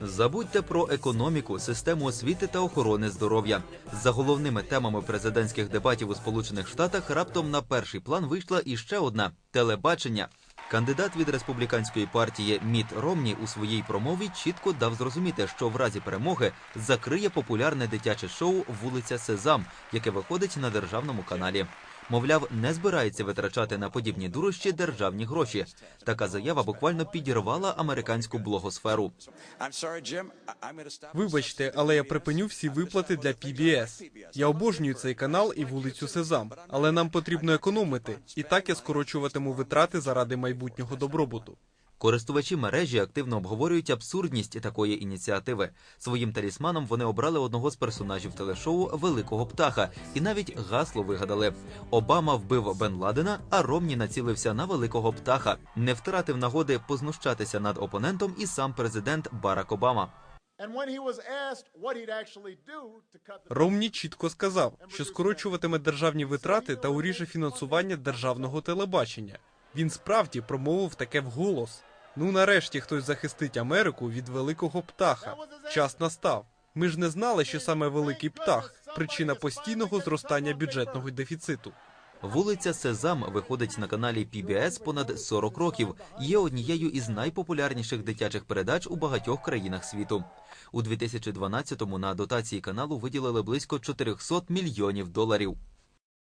Забудьте про економіку, систему освіти та охорони здоров'я. За головними темами президентських дебатів у Сполучених Штатах раптом на перший план вийшла іще одна телебачення. Кандидат від республіканської партії Міт Ромні у своїй промові чітко дав зрозуміти, що в разі перемоги закриє популярне дитяче шоу Вулиця Сезам, яке виходить на державному каналі. Мовляв, не збирається витрачати на подібні дурощі державні гроші. Така заява буквально підірвала американську блогосферу. Вибачте, але я припиню всі виплати для PBS. Я обожнюю цей канал і вулицю Сезам, але нам потрібно економити. І так я скорочуватиму витрати заради майбутнього добробуту. Користувачі мережі активно обговорюють абсурдність такої ініціативи. Своїм талісманом вони обрали одного з персонажів телешоу Великого птаха і навіть гасло вигадали: Обама вбив Бен Ладена, а Ромні націлився на великого птаха. Не втратив нагоди познущатися над опонентом і сам президент Барак Обама. Ромні чітко сказав, що скорочуватиме державні витрати та уріже фінансування державного телебачення. Він справді промовив таке вголос. Ну, нарешті хтось захистить Америку від великого птаха. Час настав. Ми ж не знали, що саме великий птах причина постійного зростання бюджетного дефіциту. Вулиця Сезам виходить на каналі PBS понад 40 років. Є однією із найпопулярніших дитячих передач у багатьох країнах світу. У 2012-му на дотації каналу виділили близько 400 мільйонів доларів.